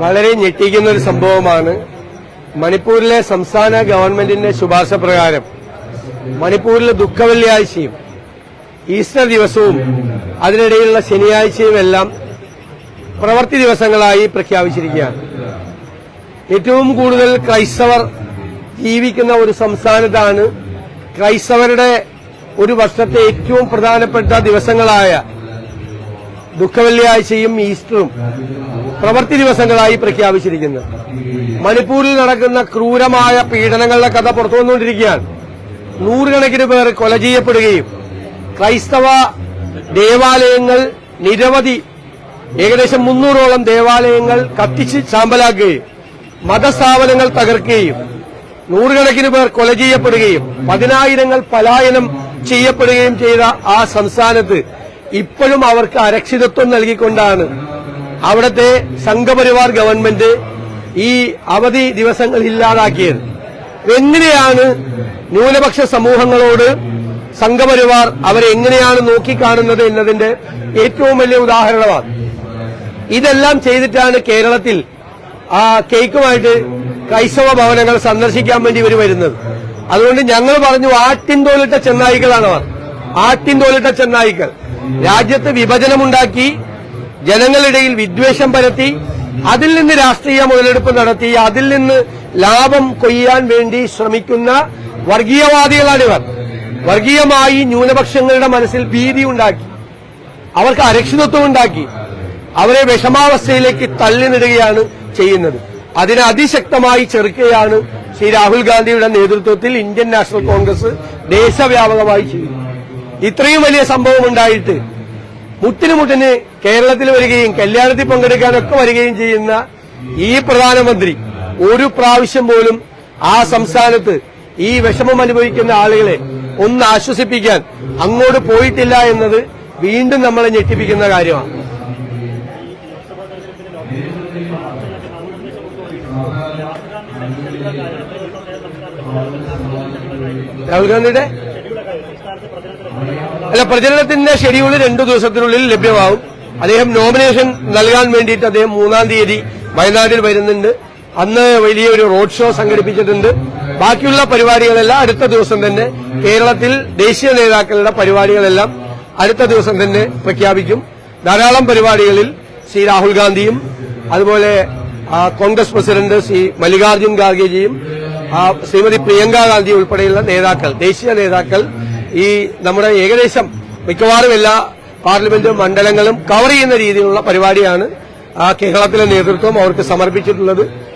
വളരെ ഞെട്ടിക്കുന്ന ഒരു സംഭവമാണ്. മണിപ്പൂരിലെ സംസ്ഥാന ഗവൺമെന്റിന്റെ ശുപാർശ പ്രകാരം മണിപ്പൂരിലെ ദുഃഖവെള്ളിയാഴ്ചയും ഈസ്റ്റർ ദിവസവും അതിനിടയിലുള്ള ശനിയാഴ്ചയും എല്ലാം പ്രവൃത്തി ദിവസങ്ങളായി പ്രഖ്യാപിച്ചിരിക്കുകയാണ്. ഏറ്റവും കൂടുതൽ ക്രൈസ്തവർ ജീവിക്കുന്ന ഒരു സംസ്ഥാനത്താണ് ക്രൈസ്തവരുടെ ഒരു വർഷത്തെ ഏറ്റവും പ്രധാനപ്പെട്ട ദിവസങ്ങളായ ദുഃഖവെള്ളിയാഴ്ചയും ഈസ്റ്ററും പ്രവൃത്തി ദിവസങ്ങളായി പ്രഖ്യാപിച്ചിരിക്കുന്നത് മണിപ്പൂരിൽ നടക്കുന്ന ക്രൂരമായ പീഡനങ്ങളുടെ കഥ പുറത്തു വന്നുകൊണ്ടിരിക്കുകയാണ്. നൂറുകണക്കിന് പേർ കൊല ചെയ്യപ്പെടുകയും ക്രൈസ്തവ ദേവാലയങ്ങൾ നിരവധി ഏകദേശം മുന്നൂറോളം ദേവാലയങ്ങൾ കത്തിച്ച് ചാമ്പലാക്കുകയും മതസ്ഥാപനങ്ങൾ തകർക്കുകയും നൂറുകണക്കിന് പേർ കൊല ചെയ്യപ്പെടുകയും പതിനായിരങ്ങൾ പലായനം ചെയ്യപ്പെടുകയും ചെയ്ത ആ സംസ്ഥാനത്ത് ഇപ്പോഴും അവർക്ക് അരക്ഷിതത്വം നൽകിക്കൊണ്ടാണ് അവിടുത്തെ സംഘപരിവാർ ഗവൺമെന്റ് ഈ അവധി ദിവസങ്ങൾ ഇല്ലാതാക്കിയത്. എങ്ങനെയാണ് ന്യൂനപക്ഷ സമൂഹങ്ങളോട് സംഘപരിവാർ അവരെ എങ്ങനെയാണ് നോക്കിക്കാണുന്നത് എന്നതിന്റെ ഏറ്റവും വലിയ ഉദാഹരണമാണ്. ഇതെല്ലാം ചെയ്തിട്ടാണ് കേരളത്തിൽ ആ കേക്കുമായിട്ട് ക്രൈസ്തവ ഭവനങ്ങൾ സന്ദർശിക്കാൻ വേണ്ടി ഇവർ വരുന്നത്. അതുകൊണ്ട് ഞങ്ങൾ പറഞ്ഞു ആട്ടിൻതോലിട്ട ചെന്നായികളാണ് അവർ. ആട്ടിൻതോലിട്ട ചെന്നായികൾ. രാജ്യത്ത് വിഭജനമുണ്ടാക്കി ജനങ്ങളിടയിൽ വിദ്വേഷം പരത്തി അതിൽ നിന്ന് രാഷ്ട്രീയ മുതലെടുപ്പ് നടത്തി അതിൽ നിന്ന് ലാഭം കൊയ്യാൻ വേണ്ടി ശ്രമിക്കുന്ന വർഗീയവാദികളാണിവർ വർഗീയമായി ന്യൂനപക്ഷങ്ങളുടെ മനസ്സിൽ ഭീതി ഉണ്ടാക്കി അവർക്ക് അരക്ഷിതത്വം ഉണ്ടാക്കി അവരെ വിഷമാവസ്ഥയിലേക്ക് തള്ളിനിടുകയാണ് ചെയ്യുന്നത്. അതിനെ അതിശക്തമായി ചെറുക്കുകയാണ് ശ്രീ രാഹുൽ ഗാന്ധിയുടെ നേതൃത്വത്തിൽ ഇന്ത്യൻ നാഷണൽ കോൺഗ്രസ് ദേശവ്യാപകമായി ചെയ്യുന്നത്. ഇത്രയും വലിയ സംഭവം ഉണ്ടായിട്ട് മുട്ടിന് മുട്ടിന് കേരളത്തിൽ വരികയും കല്യാണത്തിൽ പങ്കെടുക്കാനൊക്കെ വരികയും ചെയ്യുന്ന ഈ പ്രധാനമന്ത്രി ഒരു പ്രാവശ്യം പോലും ആ സംസ്ഥാനത്ത് ഈ വിഷമം അനുഭവിക്കുന്ന ആളുകളെ ഒന്ന് ആശ്വസിപ്പിക്കാൻ അങ്ങോട്ട് പോയിട്ടില്ല എന്നത് വീണ്ടും നമ്മളെ ഞെട്ടിപ്പിക്കുന്ന കാര്യമാണ്. രാഹുൽ ഗാന്ധിയുടെ അല്ല പ്രചരണത്തിന്റെ ഷെഡ്യൂൾ രണ്ടു ദിവസത്തിനുള്ളിൽ ലഭ്യമാവും. അദ്ദേഹം നോമിനേഷൻ നൽകാൻ വേണ്ടിയിട്ട് അദ്ദേഹം മൂന്നാം തീയതി വയനാട്ടിൽ വരുന്നുണ്ട്. അന്ന് വലിയൊരു റോഡ് ഷോ സംഘടിപ്പിച്ചിട്ടുണ്ട്. ബാക്കിയുള്ള പരിപാടികളെല്ലാം അടുത്ത ദിവസം തന്നെ കേരളത്തിൽ ദേശീയ നേതാക്കളുടെ പരിപാടികളെല്ലാം അടുത്ത ദിവസം തന്നെ പ്രഖ്യാപിക്കും. ധാരാളം പരിപാടികളിൽ ശ്രീ രാഹുൽ ഗാന്ധിയും അതുപോലെ കോൺഗ്രസ് പ്രസിഡന്റ് ശ്രീ മല്ലികാർജുൻ ഖാർഗെജിയും ശ്രീമതി പ്രിയങ്ക ഗാന്ധി ഉൾപ്പെടെയുള്ള നേതാക്കൾ ദേശീയ നേതാക്കൾ ഈ നമ്മുടെ ഏകദേശം മിക്കവാറും എല്ലാ പാർലമെന്റ് മണ്ഡലങ്ങളും കവർ ചെയ്യുന്ന രീതിയിലുള്ള പരിപാടിയാണ് ആ കേരളത്തിലെ നേതൃത്വം അവർക്ക് സമർപ്പിച്ചിട്ടുള്ളത്.